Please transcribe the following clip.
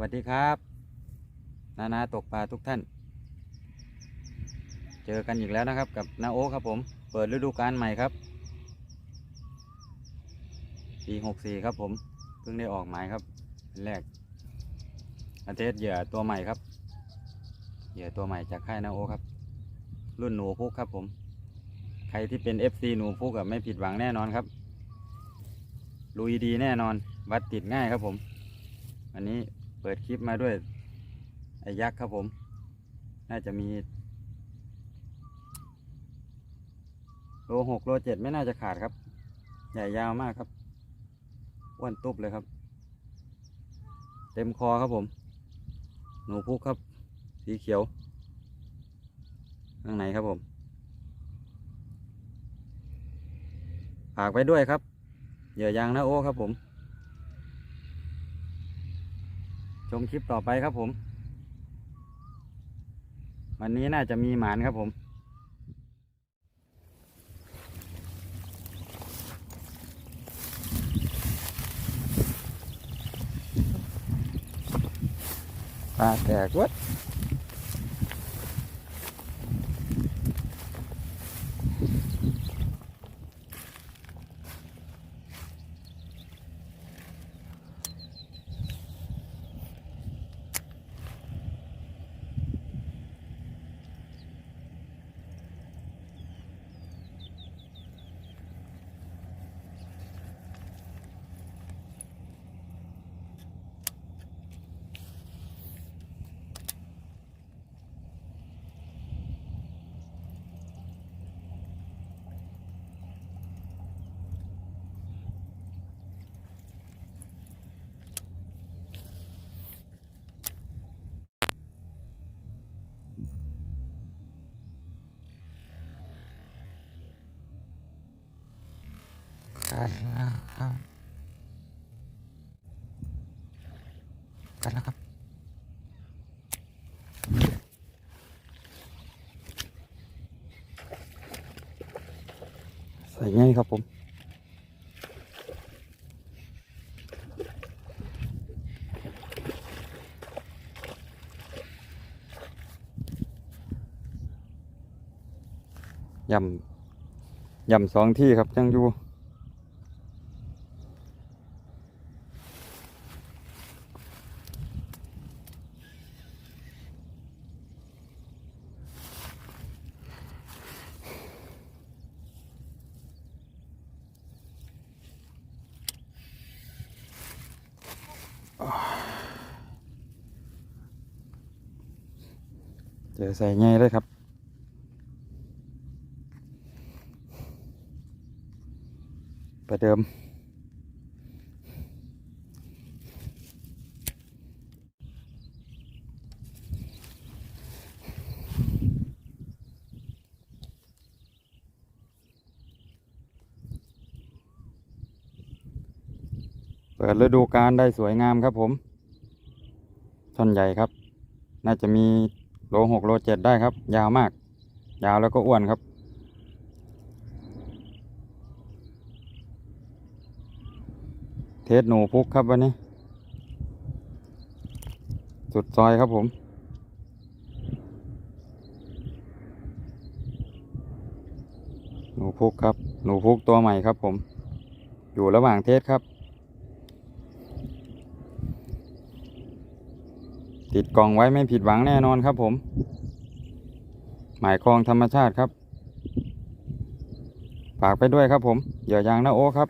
วัสดีครับ นานาตกปลาทุกท่าน เจอกันอีกแล้วนะครับ กับนาโอครับผม เปิดฤดูกาลใหม่ครับ ปีหกสี่ครับผม เพิ่งได้ออกหมายครับแรกอาเทศเหยื่อตัวใหม่ครับ เหยื่อตัวใหม่จากค่ายนาโอครับ รุ่นหนูพุกครับผม ใครที่เป็น FC หนูพุกกับไม่ผิดหวังแน่นอนครับ ลุยดีแน่นอน วัดติดง่ายครับผมวันนี้ เปิดคลิปมาด้วยไอ้ยักษ์ครับผม น่าจะมี โลหกโลเจ็ดไม่น่าจะขาดครับ ใหญ่ยาวมากครับอ้วนตุบเลยครับ เต็มคอครับผม หนูพุกครับ สีเขียว ข้างในครับผมฝากไว้ด้วยครับเหยื่อยางนะโอ้ครับผม ชมคลิปต่อไปครับผม วันนี้น่าจะมีหมานครับผม ปลาแตกวัด กันแล้วครับใส่ง่ายครับผมยำยำสองที่ครับยังอยู่ จอใส่ง่ายเลยครับ ประเดิม เปิดฤดูกาลได้สวยงามครับผม ท่อนใหญ่ครับ น่าจะมี โลหกโลเจ็ดได้ครับ ยาวมาก ยาวแล้วก็อ้วนครับ เทสหนูพุกครับวันนี้ สุดซอยครับผม หนูพุกครับ หนูพุกตัวใหม่ครับผม อยู่ระหว่างเทสครับ ติดกล่องไว้ไม่ผิดหวังแน่นอนครับผม หมายคลองธรรมชาติครับ ฝากไปด้วยครับผมเหยื่อยางนาโอ้ครับ